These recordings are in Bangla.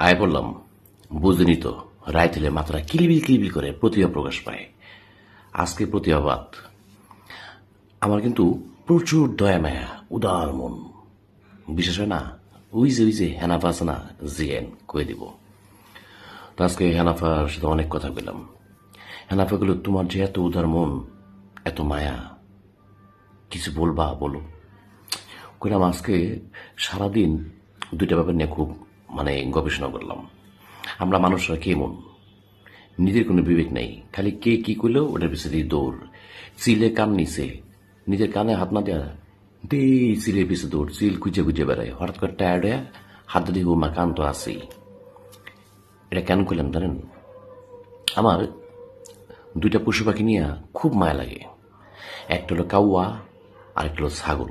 আয় বললাম, বুঝিনি তো, রায় দিলে মাত্রা কিলিবিল কিলিবিল করে প্রতিভা প্রকাশ পায়। আজকে প্রতিভাবাদ। আমার কিন্তু প্রচুর দয়া, মায়া, উদার মন। বিশেষ হয় না, ওই যে ওই যে হেনাফা আছে জিএন, কয়ে দিব। তো আজকে হেনাফার সাথে অনেক কথা বললাম হেনাফাগুলো তোমার যে এত উদার মন, এত মায়া, কিছু বলবা, বলো। কইলাম, আজকে সারাদিন দুইটা ব্যাপার নিয়ে খুব মানে গবেষণা করলাম। আমরা মানুষরা কেমন নিজের কোনো বিবেক নেই। খালি কে কি করলেও ওটার দিয়ে দৌড়। চিলে কান নিছে নিজের কানে হাত না দেয়া। দে চিলের পিছে দৌড়। চিল খুঁজে খুঁজে বেড়ায়। হঠাৎ করে টায়ার্ড হয়ে হাত দিয়ে মা কান তো আসেই এটা কেন করলাম জানেন? আমার দুইটা পশু পাখি নিয়ে খুব মায়া লাগে। একটা হলো কাউয়া আর একটা হলো ছাগল।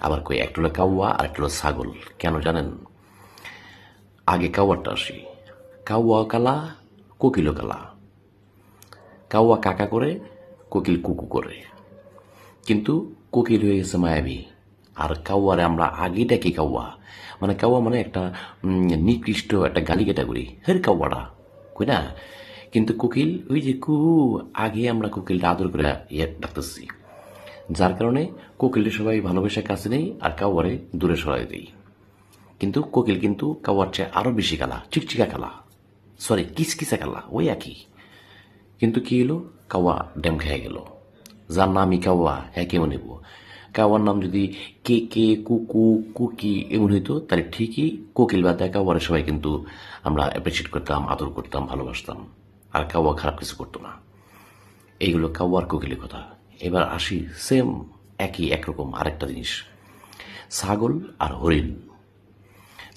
আবার কই? একটা হলো কাউয়া আর একটা হলো ছাগল। কেন জানেন? আগে কাউয়ারটা আসি। কাউয়া কালা, কোকিলও কালা। কাউয়া কাকা করে, কোকিল কুকু করে। কিন্তু কোকিল হয়ে গেছে মায়াবী। আর কাউয়ারে আমরা আগে ডাকি কাউয়া মানে কাউয়া মানে একটা নিকৃষ্ট একটা গালি ক্যাটাগরি। হের কাউয়াটা কই না? কিন্তু কোকিল, ওই যে কু, আগে আমরা কোকিলটা আদর করে ইয়ে ডাকতেছি। যার কারণে কোকিলটা সবাই ভালোবেসে কাছে নেই আর কাউয়ারে দূরে সরাই দেই। কিন্তু কোকিল কিন্তু কাওয়ার চেয়ে আরও বেশি কালা, চিকচিকা কালা। সরি কিসকিসা কালা, ওই একই। কিন্তু কি হলো? কাওয়া ড্যাম খেয়ে গেল। যার নামই কাওয়া হ্যাঁ কেমন নেব কাওয়ার নাম যদি কে কে কুকু কুকি এমন হইতো, তাহলে ঠিকই কোকিল বা দেখা কাওয়ারে সবাই কিন্তু আমরা অ্যাপ্রিসিয়েট করতাম, আদর করতাম, ভালোবাসতাম। আর কাওয়া খারাপ কিছু করতো না। এইগুলো কাওয়ার কোকিলের কথা। এবার আসি সেম একই, একরকম আরেকটা জিনিস। ছাগল আর হরিণ।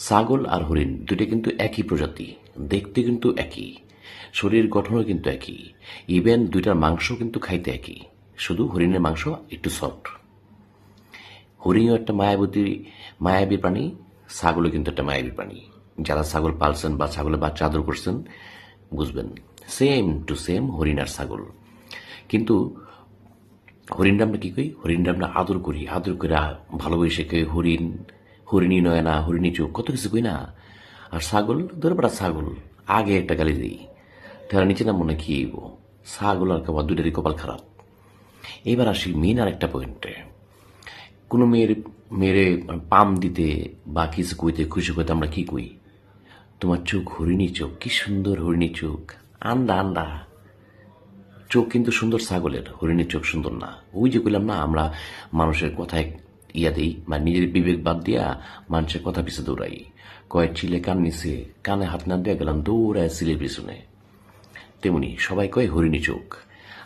ছাগল আর হরিণ দুটো কিন্তু একই প্রজাতি, দেখতে কিন্তু একই শরীর গঠনও কিন্তু একই ইভেন দুইটার মাংস কিন্তু খাইতে একই, শুধু হরিণের মাংস একটু সফট হরিণও একটা মায়াবতী, মায়াবী প্রাণী, ছাগলও কিন্তু একটা মায়াবী প্রাণী। যারা ছাগল পালছেন বা ছাগলের বাচ্চা আদর করছেন, বুঝবেন সেম টু সেম হরিণ আর ছাগল। কিন্তু হরিণটা আমরা কি করি? হরিণটা আমরা আদর করি, আদর করে ভালোবেসে কই হরিণ হরিণী নয় না হরিণী চোখ কত কিছু কই না। আর ছাগল, ধরে পড়া ছাগল, আগে একটা গালি দিই। তারা নিচে না কি হইব ছাগল আর কবার দুটারই কপাল খারাপ। এবার আসি মেন আর একটা পয়েন্টে কোনো মেয়ের, মেয়েরে পাম দিতে বা কিছু কইতে, খুশি কইতে আমরা কি কই? তোমার চোখ হরিণী চোখ, কি সুন্দর হরিণী চোখ। আন্দা আন্দা। চোখ কিন্তু সুন্দর ছাগলের, হরিণের চোখ সুন্দর না। ওই যে কইলাম না, আমরা মানুষের কথায় ইয়া দিই বা নিজের বিবেক বাদ দিয়া মানুষের কথা পিছনে দৌড়াই। কয়েক চিলে কান নিছে কানে হাত না দিয়ে গেলাম দৌড়ায় সিলের পিছনে। তেমনি সবাই কয়, হরিণী চোখ।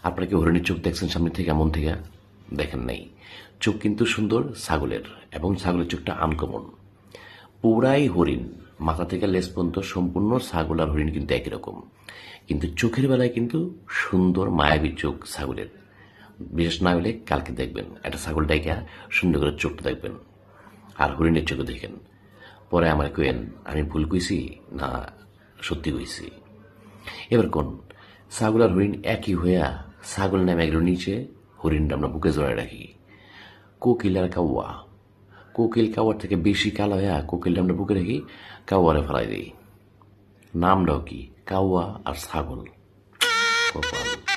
আপনারা কি হরিণীর চোখ দেখছেন সামনে থেকে, এমন থেকে? দেখেন নাই। চোখ কিন্তু সুন্দর, ছাগলের, এবং ছাগলের চোখটা আনকমন। পুরাই হরিণ। মাথা থেকে লেস পর্যন্ত সম্পূর্ণ ছাগল আর হরিণ কিন্তু একই রকম। কিন্তু চোখের বেলায় কিন্তু সুন্দর, মায়াবী চোখ ছাগলের। বিশেষ না হলে কালকে দেখবেন। একটা ছাগল ডাইকা সুন্দর করে চোখটা দেখবেন আর হরিণের চোখে দেখেন। পরে আমার কেন আমি ভুল কইছি না সত্যি কইছি? এবার কোন? ছাগল আর হরিণ একই হইয়া ছাগল নামে একজন নিচে হরিণটা আমরা বুকে জড়ায় রাখি। কোকিল আর কাউয়া কোকিল কাওয়ার থেকে বেশি কালো হইয়া কোকিলটা আমরা বুকে রাখি কাউয়ারে ফেলাই দিই। নামটাও কি? কাউয়া আর ছাগল। কপাল।